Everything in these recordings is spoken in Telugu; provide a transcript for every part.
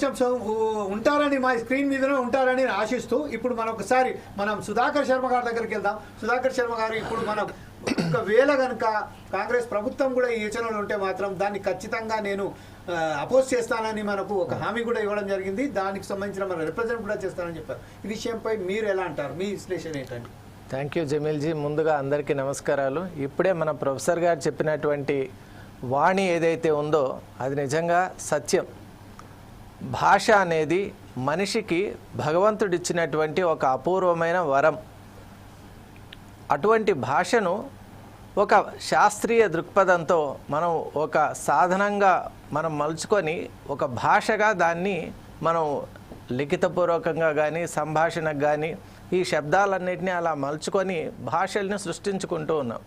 కొంచెం సో- ఉంటారని మా స్క్రీన్ మీదనే ఉంటారని ఆశిస్తూ ఇప్పుడు మనం ఒకసారి మనం సుధాకర్ శర్మ గారి దగ్గరికి వెళ్దాం. సుధాకర్ శర్మ గారు ఇప్పుడు మనం ఒకవేళ కనుక కాంగ్రెస్ ప్రభుత్వం కూడా ఈ యోచనలు ఉంటే మాత్రం దాన్ని ఖచ్చితంగా నేను అపోజ్ చేస్తానని మనకు ఒక హామీ కూడా ఇవ్వడం జరిగింది. దానికి సంబంధించిన మన రిప్రజెంట్ కూడా చేస్తానని చెప్పారు. ఈ విషయంపై మీరు ఎలా అంటారు? మీ విశ్లేషణ ఏంటండి? థ్యాంక్ యూ జమీల్జీ ముందుగా అందరికీ నమస్కారాలు. ఇప్పుడే మన ప్రొఫెసర్ గారు చెప్పినటువంటి వాణి ఏదైతే ఉందో అది నిజంగా సత్యం. భాష అనేది మనిషికి భగవంతుడిచ్చినటువంటి ఒక అపూర్వమైన వరం. అటువంటి భాషను ఒక శాస్త్రీయ దృక్పథంతో మనం ఒక సాధనంగా మనం మలుచుకొని ఒక భాషగా దాన్ని మనం లిఖితపూర్వకంగా కానీ సంభాషణకు కానీ ఈ శబ్దాలన్నింటినీ అలా మలుచుకొని భాషల్ని సృష్టించుకుంటూ ఉన్నాం.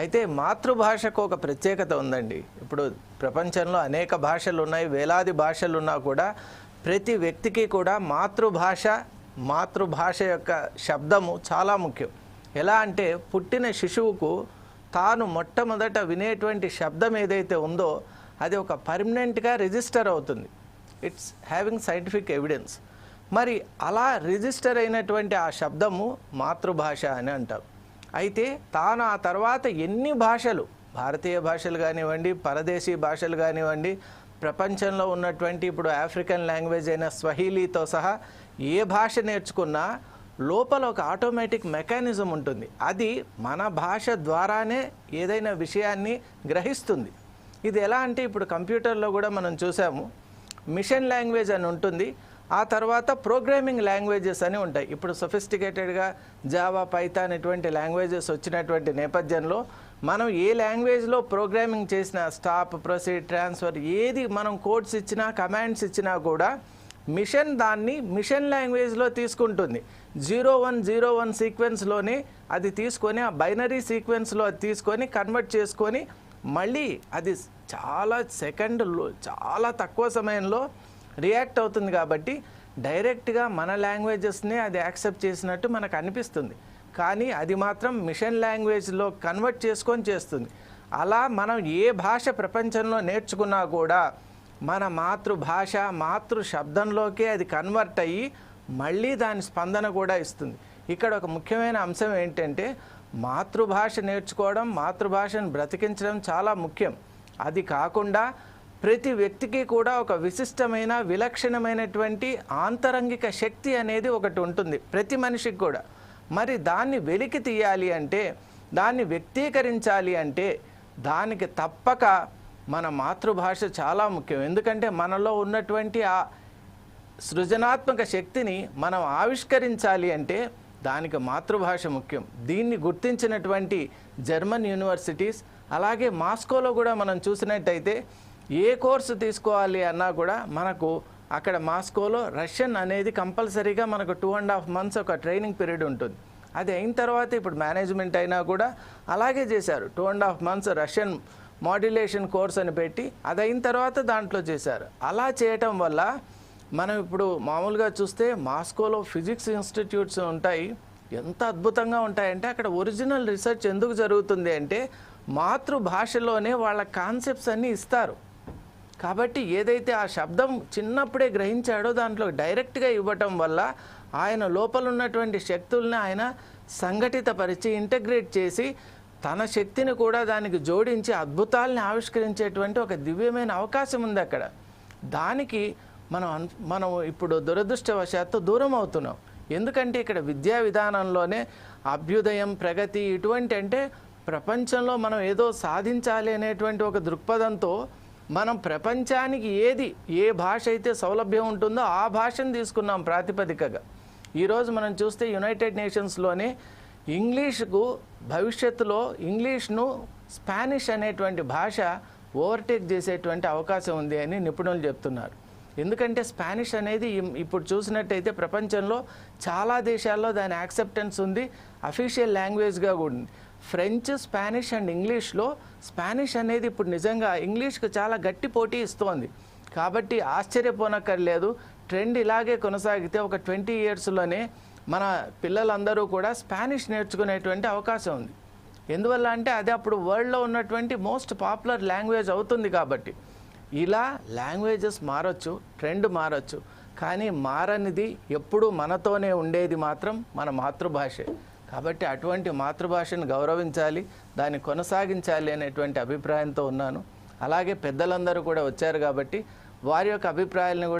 అయితే మాతృభాషకు ఒక ప్రత్యేకత ఉందండి. ఇప్పుడు ప్రపంచంలో అనేక భాషలు ఉన్నాయి వేలాది భాషలు ఉన్నా కూడా ప్రతి వ్యక్తికి కూడా మాతృభాష మాతృభాష యొక్క శబ్దము చాలా ముఖ్యం. ఎలా అంటే పుట్టిన శిశువుకు తాను మొట్టమొదట వినేటువంటి శబ్దం ఏదైతే ఉందో అది ఒక పర్మనెంట్గా రిజిస్టర్ అవుతుంది. ఇట్స్ హ్యావింగ్ సైంటిఫిక్ ఎవిడెన్స్ మరి అలా రిజిస్టర్ అయినటువంటి ఆ శబ్దము మాతృభాష అని అంటాం అయితే తాను ఆ తర్వాత ఎన్ని భాషలు భారతీయ భాషలు కానివ్వండి పరదేశీ భాషలు కానివ్వండి ప్రపంచంలో ఉన్నటువంటి ఇప్పుడు ఆఫ్రికన్ లాంగ్వేజ్ అయిన స్వహీలీతో సహా ఏ భాష నేర్చుకున్నా లోపల ఒక ఆటోమేటిక్ మెకానిజం ఉంటుంది. అది మన భాష ద్వారానే ఏదైనా విషయాన్ని గ్రహిస్తుంది. ఇది ఎలా అంటే ఇప్పుడు కంప్యూటర్లో కూడా మనం చూసాము మిషన్ లాంగ్వేజ్ అని ఉంటుంది. ఆ తర్వాత ప్రోగ్రామింగ్ లాంగ్వేజెస్ అని ఉంటాయి. ఇప్పుడు సొఫిస్టికేటెడ్గా జావా పైథాన్ ఇటువంటి లాంగ్వేజెస్ వచ్చినటువంటి నేపథ్యంలో మనం ఏ లాంగ్వేజ్లో ప్రోగ్రామింగ్ చేసినా స్టాప్ ప్రొసీడ్ ట్రాన్స్ఫర్ ఏది మనం కోడ్స్ ఇచ్చినా కమాండ్స్ ఇచ్చినా కూడా మిషన్ దాన్ని మిషన్ లాంగ్వేజ్లో తీసుకుంటుంది. జీరో వన్ జీరో వన్ సీక్వెన్స్లోనే అది తీసుకొని ఆ బైనరీ సీక్వెన్స్లో అది తీసుకొని కన్వర్ట్ చేసుకొని మళ్ళీ అది చాలా సెకండ్ చాలా తక్కువ సమయంలో రియాక్ట్ అవుతుంది కాబట్టి డైరెక్ట్గా మన లాంగ్వేజెస్నే అది యాక్సెప్ట్ చేసినట్టు మనకు అనిపిస్తుంది. కానీ అది మాత్రం మిషన్ లాంగ్వేజ్లో కన్వర్ట్ చేసుకొని చేస్తుంది. అలా మనం ఏ భాష ప్రపంచంలో నేర్చుకున్నా కూడా మన మాతృభాష మాతృ శబ్దంలోకే అది కన్వర్ట్ అయ్యి మళ్ళీ దాని స్పందన కూడా ఇస్తుంది. ఇక్కడ ఒక ముఖ్యమైన అంశం ఏంటంటే మాతృభాష నేర్చుకోవడం మాతృభాషను బ్రతికించడం చాలా ముఖ్యం. అది కాకుండా ప్రతి వ్యక్తికి కూడా ఒక విశిష్టమైన విలక్షణమైనటువంటి ఆంతరంగిక శక్తి అనేది ఒకటి ఉంటుంది. ప్రతి మనిషికి కూడా. మరి దాన్ని వెలికి తీయాలి అంటే దాన్ని వ్యక్తీకరించాలి అంటే దానికి తప్పక మన మాతృభాష చాలా ముఖ్యం. ఎందుకంటే మనలో ఉన్నటువంటి ఆ సృజనాత్మక శక్తిని మనం ఆవిష్కరించాలి అంటే దానికి మాతృభాష ముఖ్యం. దీన్ని గుర్తించినటువంటి జర్మన్ యూనివర్సిటీస్ అలాగే మాస్కోలో కూడా మనం చూసినట్టయితే ఏ కోర్సు తీసుకోవాలి అన్నా కూడా మనకు అక్కడ మాస్కోలో రష్యన్ అనేది కంపల్సరీగా మనకు టూ అండ్ హాఫ్ మంత్స్ ఒక ట్రైనింగ్ పీరియడ్ ఉంటుంది. అది అయిన తర్వాత ఇప్పుడు మేనేజ్మెంట్ అయినా కూడా అలాగే చేశారు. Two and half months Russian modulation course అని పెట్టి అది అయిన తర్వాత దాంట్లో చేశారు. అలా చేయటం వల్ల మనం ఇప్పుడు మామూలుగా చూస్తే మాస్కోలో ఫిజిక్స్ ఇన్స్టిట్యూట్స్ ఉంటాయి. ఎంత అద్భుతంగా ఉంటాయంటే అక్కడ ఒరిజినల్ రీసెర్చ్ ఎందుకు జరుగుతుంది అంటే మాతృభాషలోనే వాళ్ళ కాన్సెప్ట్స్ అన్నీ ఇస్తారు. కాబట్టి ఏదైతే ఆ శబ్దం చిన్నప్పుడే గ్రహించాడో దాంట్లో డైరెక్ట్గా ఇవ్వటం వల్ల ఆయన లోపల ఉన్నటువంటి శక్తుల్ని ఆయన సంఘటితపరిచి ఇంటగ్రేట్ చేసి తన శక్తిని కూడా దానికి జోడించి అద్భుతాలని ఆవిష్కరించేటువంటి ఒక దివ్యమైన అవకాశం ఉంది అక్కడ. దానికి మనం మనం ఇప్పుడు దురదృష్టవశాత్తు దూరం అవుతున్నాం. ఎందుకంటే ఇక్కడ విద్యా విధానంలోనే అభ్యుదయం ప్రగతి ఇటువంటి అంటే ప్రపంచంలో మనం ఏదో సాధించాలి అనేటువంటి ఒక దృక్పథంతో మనం ప్రపంచానికి ఏది ఏ భాష అయితే సౌలభ్యం ఉంటుందో ఆ భాషను తీసుకున్నాం ప్రాతిపదికగా. ఈరోజు మనం చూస్తే యునైటెడ్ నేషన్స్లోనే ఇంగ్లీష్కు భవిష్యత్తులో ఇంగ్లీష్ను స్పానిష్ అనేటువంటి భాష ఓవర్టేక్ చేసేటువంటి అవకాశం ఉంది అని నిపుణులు చెప్తున్నారు. ఎందుకంటే స్పానిష్ అనేది ఇప్పుడు చూసినట్టయితే ప్రపంచంలో చాలా దేశాల్లో దాని యాక్సెప్టెన్స్ ఉంది అఫీషియల్ లాంగ్వేజ్గా కూడా ఉంది. ఫ్రెంచ్ స్పానిష్ అండ్ ఇంగ్లీష్లో స్పానిష్ అనేది ఇప్పుడు నిజంగా ఇంగ్లీష్కు చాలా గట్టి పోటీ ఇస్తోంది. కాబట్టి ఆశ్చర్యపోనక్కర్లేదు ట్రెండ్ ఇలాగే కొనసాగితే ఒక ట్వంటీ ఇయర్స్లోనే మన పిల్లలందరూ కూడా స్పానిష్ నేర్చుకునేటువంటి అవకాశం ఉంది. ఎందువల్ల అంటే అది అప్పుడు వరల్డ్లో ఉన్నటువంటి మోస్ట్ పాపులర్ లాంగ్వేజ్ అవుతుంది కాబట్టి. ఇలా లాంగ్వేజెస్ మారొచ్చు ట్రెండ్ మారొచ్చు కానీ మారనిది ఎప్పుడు మనతోనే ఉండేది మాత్రం మన మాతృభాషే. కాబట్టి అటువంటి మాతృభాషను గౌరవించాలి దాన్ని కొనసాగించాలి అనేటువంటి అభిప్రాయంతో ఉన్నాను. అలాగే పెద్దలందరూ కూడా వచ్చారు కాబట్టి వారి యొక్క అభిప్రాయాలను కూడా